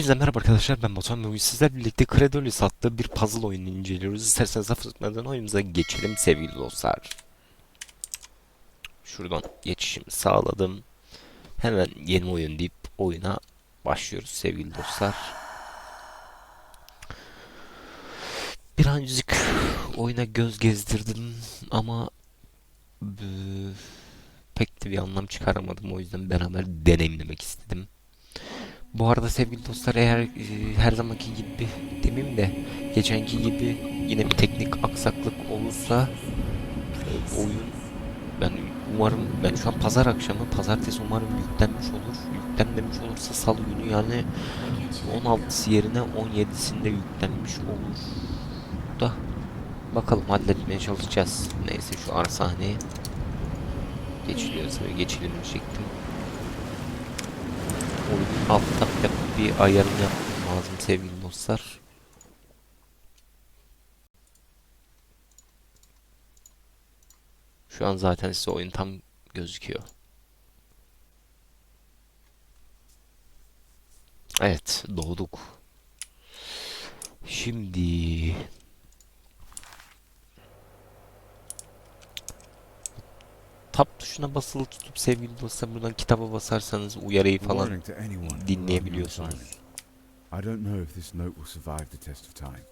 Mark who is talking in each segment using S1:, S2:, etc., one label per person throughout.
S1: Hepinize merhaba arkadaşlar ben Batuhan bugün sizlerle birlikte Credolus adlı bir puzzle oyunu inceliyoruz. İsterseniz laf uzatmadan oyunumuza geçelim sevgili dostlar. Şuradan geçişimi sağladım. Hemen yeni oyun deyip oyuna başlıyoruz sevgili dostlar. Birazcık oyuna göz gezdirdim ama pek de bir anlam çıkaramadım. O yüzden beraber deneyimlemek istedim. Bu arada sevgili dostlar eğer e, her zamanki gibi demeyeyim de geçenki gibi yine bir teknik aksaklık olursa e, oyun ben umarım ben şu an pazar akşamı pazartesi umarım yüklenmiş olur. Yüklenmemiş olursa salı günü yani 16'sı yerine 17'sinde yüklenmiş olur da bakalım halletmeye çalışacağız. Neyse şu ara sahneye geçiliyorsa geçelim şeklim oyunun alttan yap bir ayarını yapmam lazım sevgili dostlar. Şu an zaten size oyun tam gözüküyor. Evet, doğduk. Şimdi Tab tuşuna basılı tutup sevgili dostlar buradan kitaba basarsanız uyarıyı falan dinleyebiliyorsunuz.
S2: I don't know if this note will survive the test of time,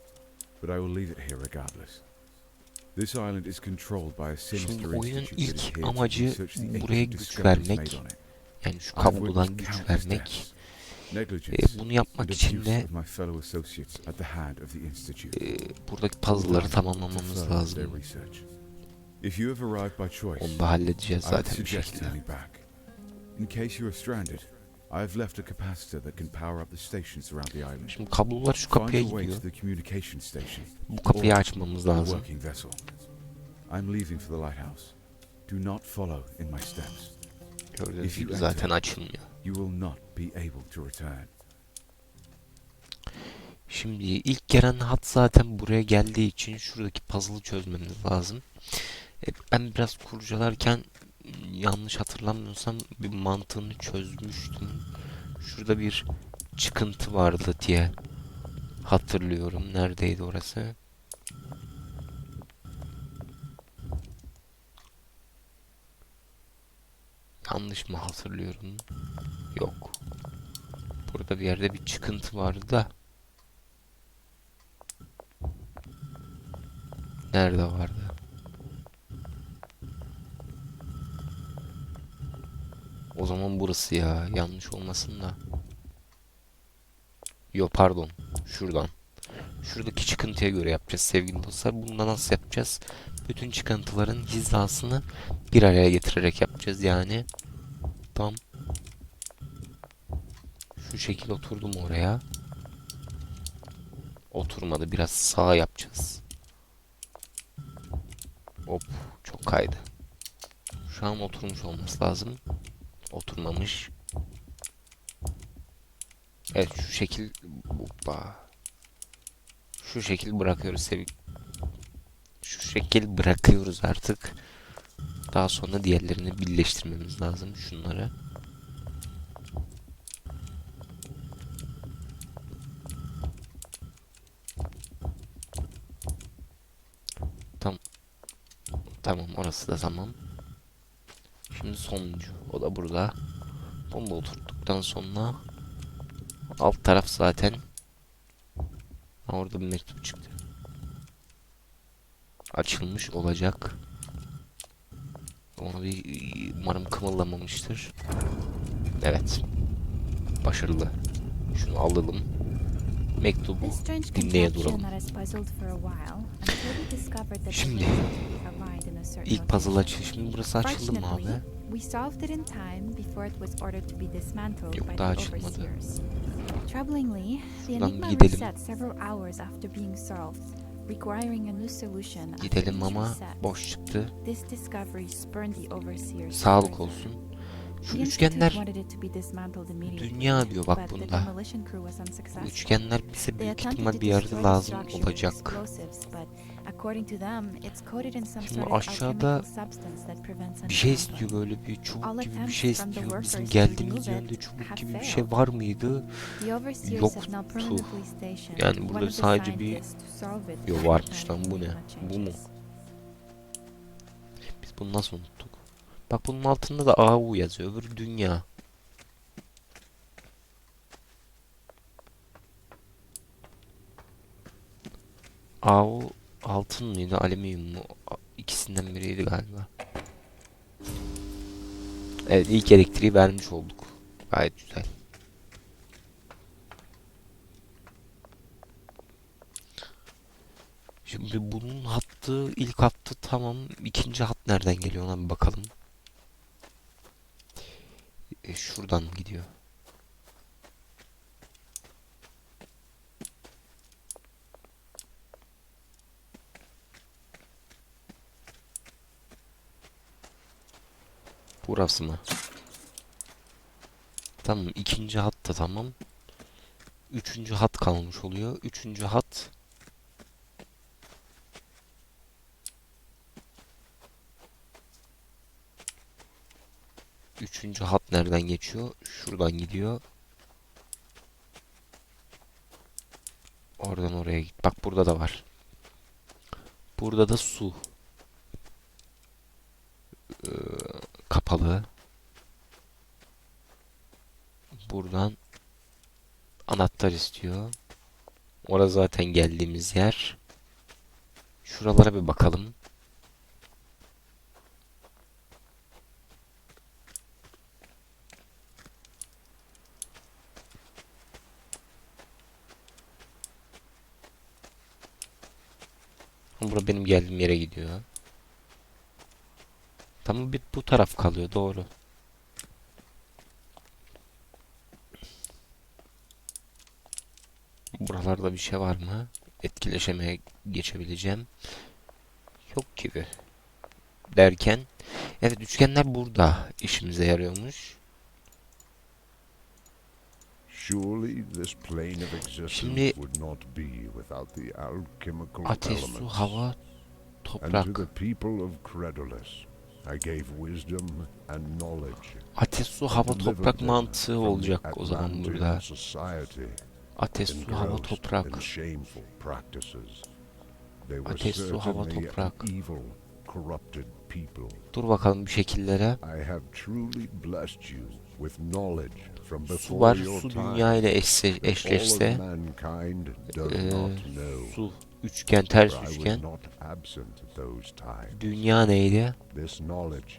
S2: but I will leave it here regardless. This island is controlled by a sinister
S1: oyunun ilk amacı buraya güç vermek. Yani şu kablodan güç vermek. E, bunu yapmak için de e, buradaki puzzle'ları tamamlamamız lazım.
S2: If you have arrived by choice,
S1: Onu da halledeceğiz zaten bir şekilde.
S2: In case you are stranded, I have left a capacitor that can power up the stations around the island.
S1: Şimdi kablolar şu kapıya gidiyor. Bu kapıyı açmamız lazım.
S2: I'm leaving for the lighthouse. Do not follow in my steps.
S1: Gördüğünüz
S2: If you
S1: gibi zaten açılmıyor.
S2: You will not be able to return.
S1: Şimdi ilk gelen hat zaten buraya geldiği için şuradaki puzzle'ı çözmemiz lazım. E, ben biraz kurcalarken yanlış hatırlamıyorsam bir mantığını çözmüştüm. Şurada bir çıkıntı vardı diye hatırlıyorum. Neredeydi orası? Yanlış mı hatırlıyorum? Yok. Burada bir yerde bir çıkıntı vardı da. Nerede vardı? O zaman burası ya. Yanlış olmasın da. Yo pardon. Şuradan. Şuradaki çıkıntıya göre yapacağız sevgili dostlar. Bunu da nasıl yapacağız? Bütün çıkıntıların hizasını bir araya getirerek yapacağız yani. Tam şu şekil oturdum oraya. Oturmadı. Biraz sağa yapacağız. Hop çok kaydı. Şu an oturmuş olması lazım. Oturmamış. Evet şu şekil hoppa. Şu şekil bırakıyoruz sevgi. Şu şekil bırakıyoruz artık. Daha sonra diğerlerini birleştirmemiz lazım şunları. Tamam orası da tamam. Şimdi sonuncu. O da burada. Onu da oturttuktan sonra alt taraf zaten Ha, orada bir mektup çıktı. Açılmış olacak. Onu bir umarım kımıldamamıştır. Evet. Başarılı. Şunu alalım. Mektubu dinleye duralım. Şimdi, İlk puzzle
S3: location.
S1: açı. Şimdi burası açıldı mı abi?
S3: Fortunately, we solved it in time before it was ordered to be dismantled
S1: Yok,
S3: by
S1: daha
S3: the
S1: açılmadı.
S3: overseers. Troublingly, the enigma reset several hours after being solved, requiring a new solution
S1: Gidelim ama boş çıktı.
S3: This discovery spurned the overseers.
S1: Sağlık olsun. Şu üçgenler dünya diyor bak bunda. Bu üçgenler bize büyük ihtimal bir yerde lazım olacak. Şimdi aşağıda Bir şey istiyor böyle bir çubuk
S3: All
S1: gibi bir şey istiyor. Bizim geldiğimiz yönde çubuk gibi bir şey var mıydı? Yoktu. Yani burada sadece bir- Yo varmış lan bu ne? Bu mu? Biz bunu nasıl unuttuk? Bak bunun altında da AU yazıyor. Öbürü dünya. AU altın mıydı, alüminyum mu? İkisinden biriydi galiba. Evet, ilk elektriği vermiş olduk. Gayet güzel. Şimdi bunun hattı, ilk hattı tamam. İkinci hat nereden geliyor ona bir bakalım. Şuradan gidiyor. Burası mı? Tamam ikinci hat da tamam. Üçüncü hat kalmış oluyor. Üçüncü hat Üçüncü hat nereden geçiyor? Şuradan gidiyor. Oradan oraya git. Bak burada da var. Burada da su. Ee, kapalı. Buradan anahtar istiyor. Orada zaten geldiğimiz yer. Şuralara bir bakalım. Bura benim geldiğim yere gidiyor. Tamam bir bu taraf kalıyor doğru. Buralarda bir şey var mı? Etkileşemeye geçebileceğim. Yok gibi. Derken evet üçgenler burada işimize yarıyormuş.
S4: Surely this plane of existence
S1: Şimdi-
S4: would not be without the alchemical
S1: Ateş, su, hava,
S4: And to
S1: toprak.
S4: the people of Credulus, I gave wisdom and knowledge.
S1: Ateş, su, hava, toprak mantığı olacak o zaman burada. Ateş, su, hava, toprak. Ateş, su, hava, toprak.
S4: Corrupted people.
S1: Dur bakalım bir şekillere.
S4: I have truly blessed you with knowledge from
S1: Su
S4: before
S1: var.
S4: your
S1: Su
S4: time.
S1: dünya ile eşse,
S4: All of
S1: eşleşse.
S4: mankind does
S1: Ee,
S4: not know.
S1: su, üçgen, ters
S4: for I was
S1: üçgen.
S4: not absent at those times.
S1: Dünya neydi?
S4: This knowledge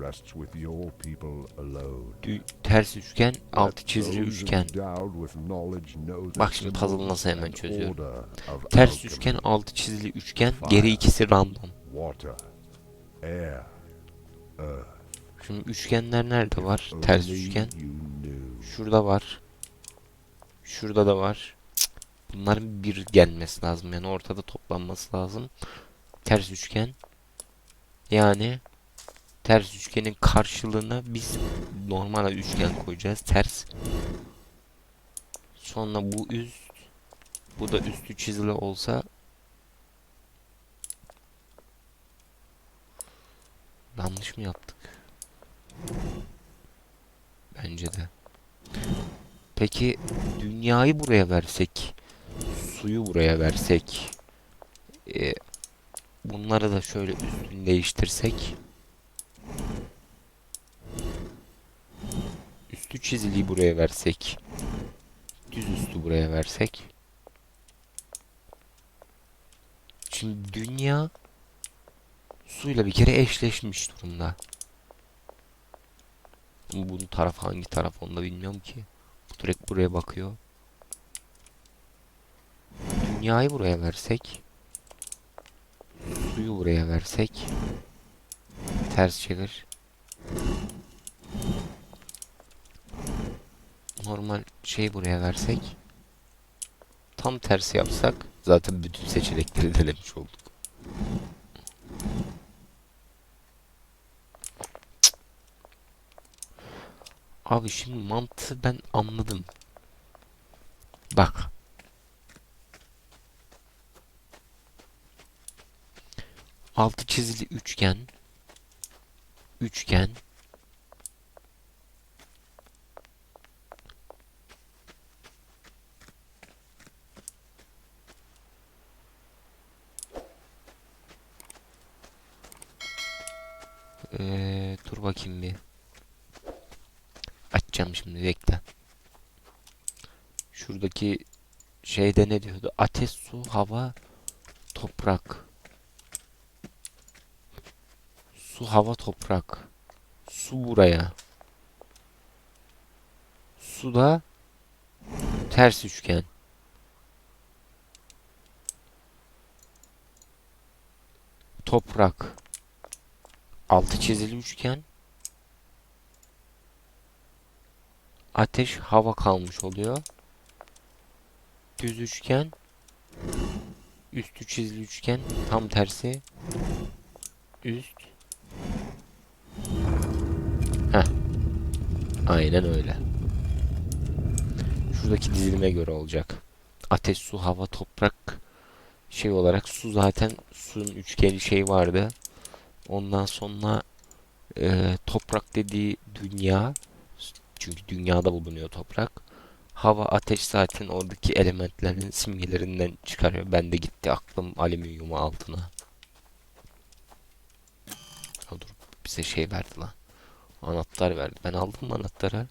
S4: rests with your people alone.
S1: Dü- ters üçgen, altı çizili üçgen. Bak şimdi
S4: symbols
S1: nasıl hemen çözüyorum. Ters üçgen, altı çizili üçgen, geri ikisi random. Şimdi üçgenler nerede var? Ters üçgen. Şurada var. Şurada da var. Bunların bir gelmesi lazım. Yani ortada toplanması lazım. Ters üçgen. Yani ters üçgenin karşılığına biz normal üçgen koyacağız. Ters. Sonra bu üst. Bu da üstü çizili olsa yanlış mı yaptık? Bence de. Peki dünyayı buraya versek, suyu buraya versek, e, bunları da şöyle üstünü değiştirsek, üstü çiziliği buraya versek, düz üstü buraya versek, şimdi dünya suyla bir kere eşleşmiş durumda. Ama bunun tarafı hangi taraf onu da bilmiyorum ki. Bu direkt buraya bakıyor. Dünyayı buraya versek. Suyu buraya versek. Ters çevir. Normal şey buraya versek. Tam tersi yapsak. Zaten bütün seçenekleri denemiş olduk. Abi şimdi mantığı ben anladım. Bak. Altı çizili üçgen. Üçgen. Ee, dur bakayım bir. Açacağım şimdi bekle. Şuradaki şeyde ne diyordu? Ateş, su, hava, toprak. Su, hava, toprak. Su buraya. Su da ters üçgen. Toprak. Altı çizili üçgen. Ateş, hava kalmış oluyor. Düz üçgen. Üstü çizili üçgen. Tam tersi. Üst. Heh. Aynen öyle. Şuradaki dizilime göre olacak. Ateş, su, hava, toprak şey olarak su zaten suyun üçgeni şey vardı. Ondan sonra e, toprak dediği dünya çünkü dünyada bulunuyor toprak. Hava, ateş zaten oradaki elementlerin simgelerinden çıkarıyor. Ben de gitti aklım alüminyumu altına. Ha, dur bize şey verdi lan. Anahtar verdi. Ben aldım mı anahtarı?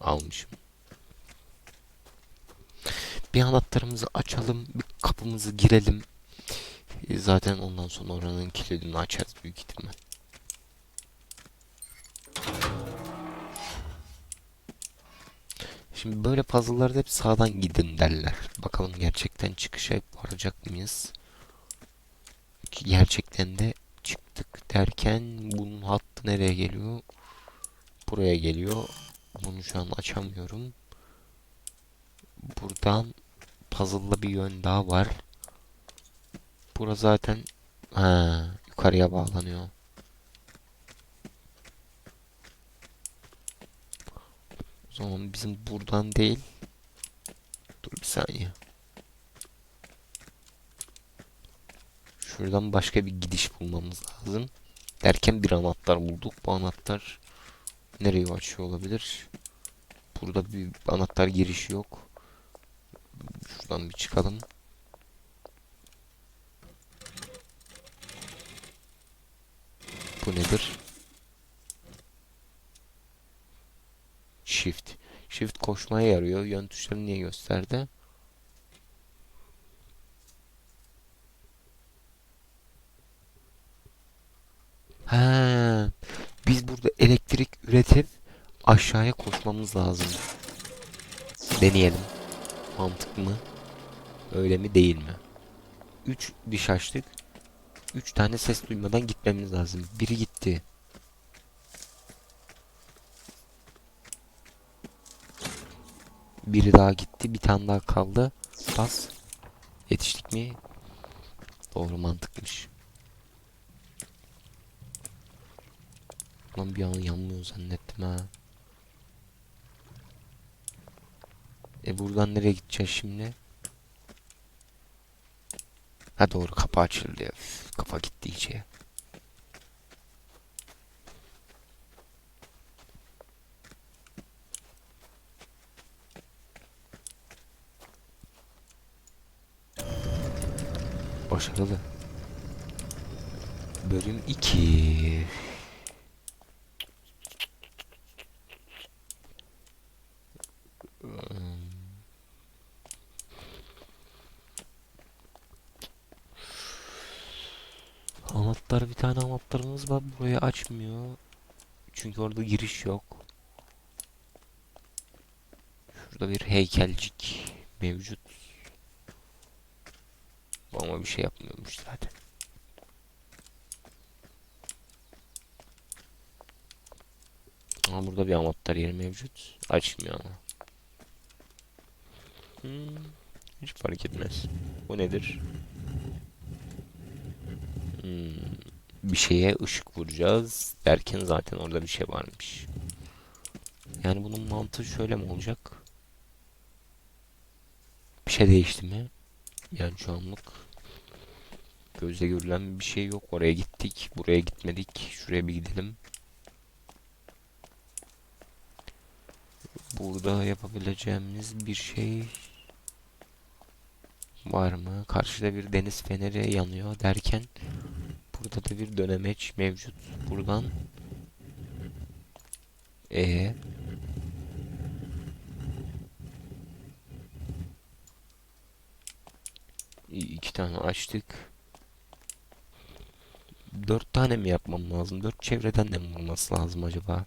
S1: Almışım. Bir anahtarımızı açalım. Bir kapımızı girelim. E, Zaten ondan sonra oranın kilidini açarız büyük ihtimal. Şimdi böyle puzzle'larda hep sağdan gidin derler. Bakalım gerçekten çıkışa varacak mıyız? Ki gerçekten de çıktık derken bunun hattı nereye geliyor? Buraya geliyor. Bunu şu an açamıyorum. Buradan puzzle'la bir yön daha var. Bura zaten ha, yukarıya bağlanıyor. O zaman bizim buradan değil. Dur bir saniye. Şuradan başka bir gidiş bulmamız lazım. Derken bir anahtar bulduk. Bu anahtar nereye açıyor olabilir? Burada bir anahtar girişi yok. Şuradan bir çıkalım. Bu nedir? Shift. Shift koşmaya yarıyor. Yön tuşlarını niye gösterdi? Ha, biz burada elektrik üretip aşağıya koşmamız lazım. Deneyelim. Mantık mı? Öyle mi değil mi? 3 diş açtık. 3 tane ses duymadan gitmemiz lazım. Biri gitti. Biri daha gitti. Bir tane daha kaldı. Bas. Yetiştik mi? Doğru mantıkmış. Lan bir an yanmıyor zannettim ha. E buradan nereye gideceğiz şimdi? Ha doğru kapı açıldı kafa gitti iyice. Başarılı. Bölüm 2. Anahtar bir tane anahtarımız var. Burayı açmıyor. Çünkü orada giriş yok. Şurada bir heykelcik mevcut. Ama bir şey yapmıyormuş zaten. Ama burada bir anahtar yeri mevcut. Açmıyor ama. Hmm, hiç fark etmez. Bu nedir? Hmm, bir şeye ışık vuracağız derken zaten orada bir şey varmış. Yani bunun mantığı şöyle mi olacak? Bir şey değişti mi? Yani şu anlık gözle görülen bir şey yok. Oraya gittik, buraya gitmedik. Şuraya bir gidelim. Burada yapabileceğimiz bir şey var mı? Karşıda bir deniz feneri yanıyor derken burada da bir dönemeç mevcut. Buradan e iki tane açtık. Dört tane mi yapmam lazım? Dört çevreden de mi vurması lazım acaba?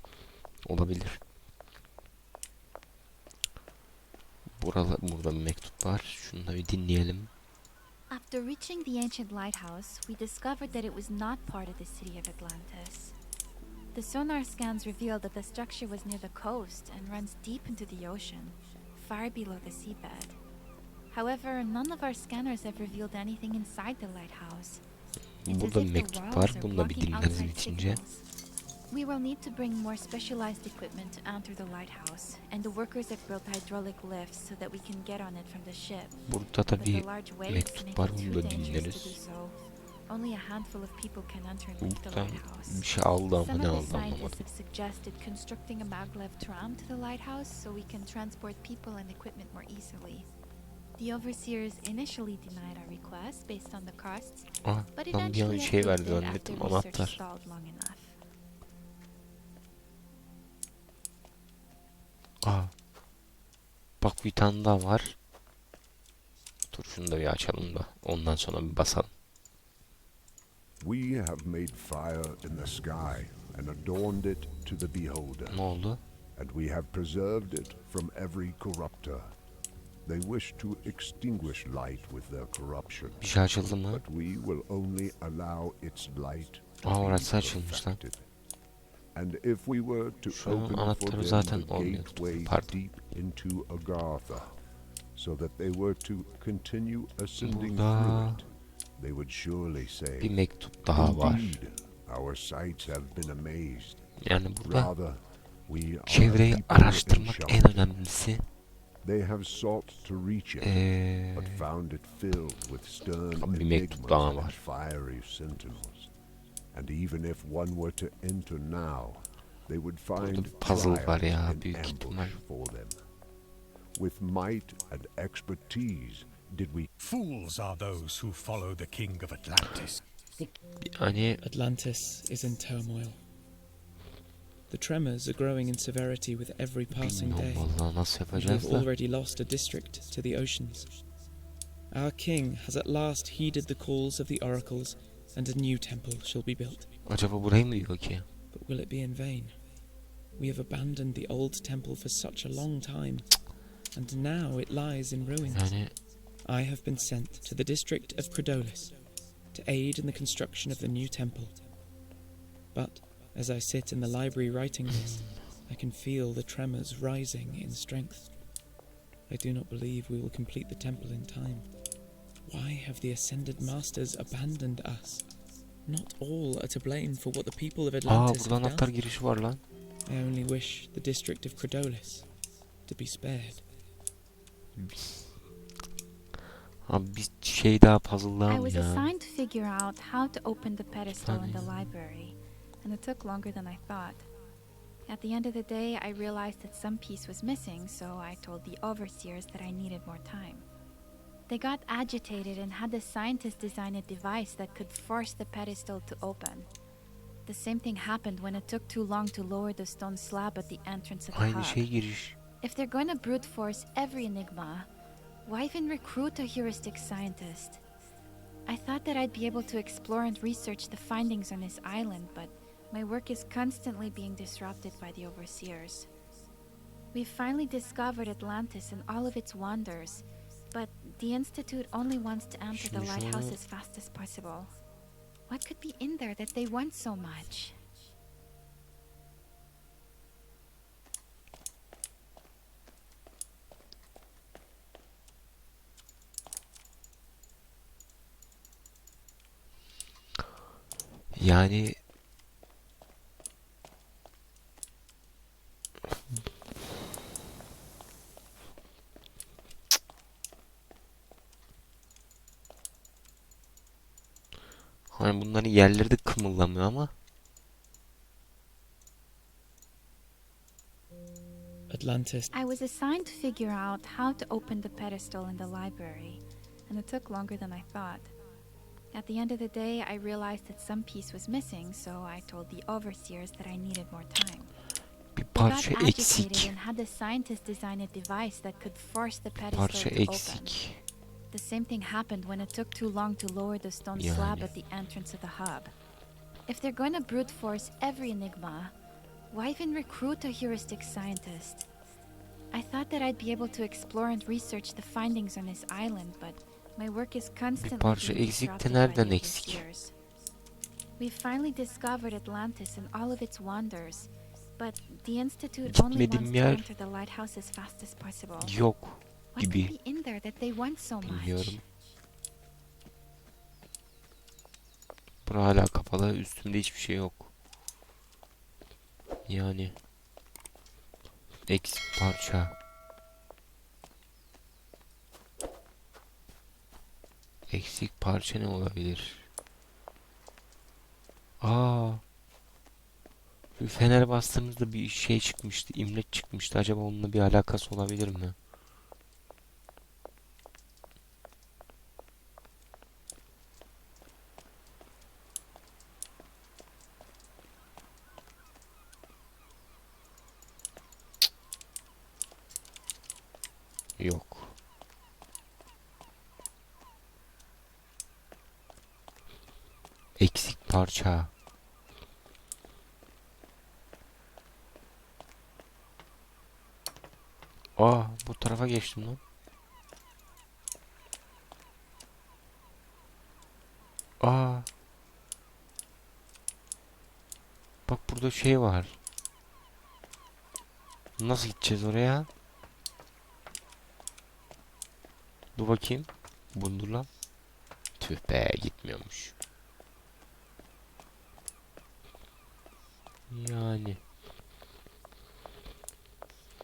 S1: Olabilir. Burada, burada bir mektup var. Şunu da bir dinleyelim.
S3: After reaching the ancient lighthouse, we discovered that it was not part of the city of Atlantis. The sonar scans revealed that the structure was near the coast and runs deep into the ocean, far below the seabed. However, none of our scanners have revealed anything inside the lighthouse.
S1: Burada mektup var. Bunu da bir dinleriz bitince.
S3: We will need to bring more specialized equipment to enter the lighthouse, and the workers have built hydraulic lifts so that we can get on it from the ship.
S1: Burada
S3: waves
S1: mektup var, bunu da dinleriz.
S3: Only a handful of people can enter and leave the lighthouse.
S1: bir şey aldı ama ne aldı anlamadım.
S3: suggested constructing a maglev tram to the lighthouse so we can transport people and equipment more easily. The overseers initially denied our request based on the costs,
S1: Ah,
S3: but
S1: ben bir an
S3: eventually
S1: şey verdi
S3: after
S1: zannettim
S3: research
S1: anahtar.
S3: stalled long enough.
S1: Aa. Bak bir tane daha var. Dur şunu da bir açalım da ondan sonra bir basalım.
S4: We have made fire in the sky and adorned it to the beholder,
S1: Ne oldu?
S4: and we have preserved it from every corrupter. They wish to extinguish light with their corruption,
S1: Bir şey açıldı mı?
S4: but we will only allow its light to
S1: Aa orası açılmış lan.
S4: And if we were to
S1: Şu
S4: open
S1: anahtarı zaten olmuyor. Pardon.
S4: deep into Agartha, so that they were to continue ascending through it, they would surely say,
S1: bir mektup daha var.
S4: Our sights have been amazed.
S1: Yani burada çevreyi araştırmak en önemlisi.
S4: They have sought to reach it,
S1: Ee,
S4: but found it filled with stern
S1: Abi bir mektup
S4: enigmas and fiery sentinels. And even if one were to enter now, they would find
S1: bir puzzle var
S4: trials
S1: ya, büyük
S4: ambush
S1: ihtimal.
S4: for them. With might and expertise did we
S5: Fools are those who follow the king of Atlantis.
S1: hani
S6: Atlantis is in turmoil. The tremors are growing in severity with every passing day.
S1: vallahi nasıl
S6: and We've
S1: da.
S6: already lost a district to the oceans. Our king has at last heeded the calls of the oracles, and a new temple shall be built.
S1: Acaba burayı mı diyor ki?
S6: But will it be in vain? We have abandoned the old temple for such a long time, and now it lies in ruins.
S1: Yani
S6: I have been sent to the district of Credolis to aid in the construction of the new temple. But as I sit in the library writing this, I can feel the tremors rising in strength. I do not believe we will complete the temple in time. Why have the ascended masters abandoned us? Not all are to blame for what the people of
S1: aa
S6: Atlantis
S1: burada
S6: have
S1: anahtar
S6: done.
S1: girişi var lan.
S6: I only wish the district of Credolis to be spared.
S1: Abi bir şey daha puzzle
S3: I was
S1: ya?
S3: assigned to figure out how to open the pedestal in the
S1: Funny.
S3: library, and it took longer than I thought. At the end of the day, I realized that some piece was missing, so I told the overseers that I needed more time. They got agitated and had the scientists design a device that could force the pedestal to open. The same thing happened when it took too long to lower the stone slab at the entrance of the
S1: Aynı
S3: hub.
S1: giriş.
S3: If they're going to brute force every enigma, why even recruit a heuristic scientist? I thought that I'd be able to explore and research the findings on this island, but my work is constantly being disrupted by the overseers. We've finally discovered Atlantis and all of its wonders, but the Institute only wants to enter the lighthouse as fast as possible. What could be in there that they want so much?
S1: Yani Hani bunların yerleri de kımıldamıyor ama
S6: Atlantis
S3: I was assigned to figure out how to open the pedestal in the library, and it took longer than I thought. At the end of the day, I realized that some piece was missing, so I told the overseers that I needed more time.
S1: bir parça eksik.
S3: and had the scientists design a device that could force the pedestal to open. The same thing happened when it took too long to lower the stone slab at the entrance of the hub. If they're going to brute force every Enigma, why even recruit a heuristic scientist? I thought that I'd be able to explore and research the findings on this island, but my work is constantly being disrupted by the
S1: eksik?
S3: We finally discovered Atlantis and all of its wonders, but the Institute only wants to enter the lighthouse as fast as possible.
S1: yok gibi. Bilmiyorum. Bura hala kapalı. Üstümde hiçbir şey yok. Yani eksik parça. Eksik parça ne olabilir? Aa. Fener bastığımızda bir şey çıkmıştı. imleç çıkmıştı. Acaba onunla bir alakası olabilir mi? Yok. Eksik parça. Aa, bu tarafa geçtim lan. Aa. Bak burada şey var. Nasıl gideceğiz oraya? Dur bakayım. Buldur lan. Tüh be gitmiyormuş. Yani.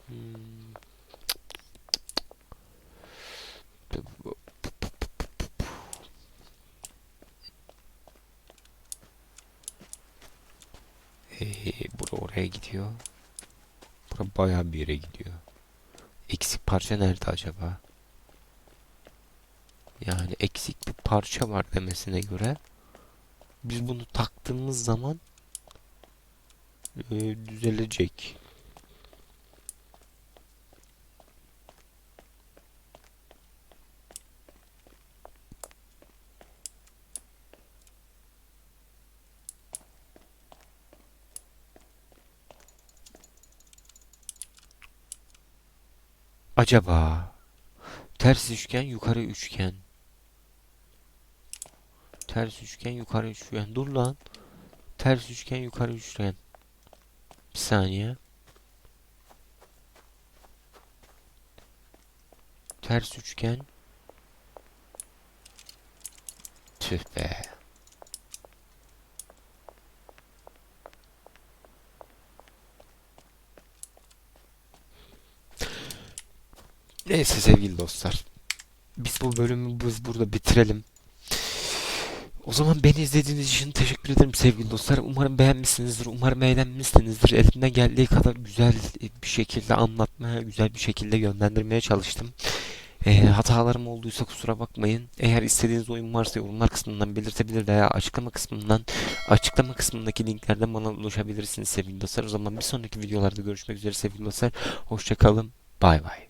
S1: Hmm. Ee, bura oraya gidiyor. Bura bayağı bir yere gidiyor. Eksik parça nerede acaba? Yani eksik bir parça var demesine göre biz bunu taktığımız zaman e, düzelecek. Acaba ters üçgen yukarı üçgen? Ters üçgen yukarı üçgen. Dur lan. Ters üçgen yukarı üçgen saniye ters üçgen tüh be Neyse sevgili dostlar. Biz bu bölümü biz burada bitirelim. O zaman beni izlediğiniz için teşekkür ederim sevgili dostlar. Umarım beğenmişsinizdir. Umarım eğlenmişsinizdir. Elimden geldiği kadar güzel bir şekilde anlatmaya, güzel bir şekilde yönlendirmeye çalıştım. Ee, hatalarım olduysa kusura bakmayın. Eğer istediğiniz oyun varsa yorumlar kısmından belirtebilir veya açıklama kısmından açıklama kısmındaki linklerden bana ulaşabilirsiniz sevgili dostlar. O zaman bir sonraki videolarda görüşmek üzere sevgili dostlar. Hoşçakalın. Bay bay.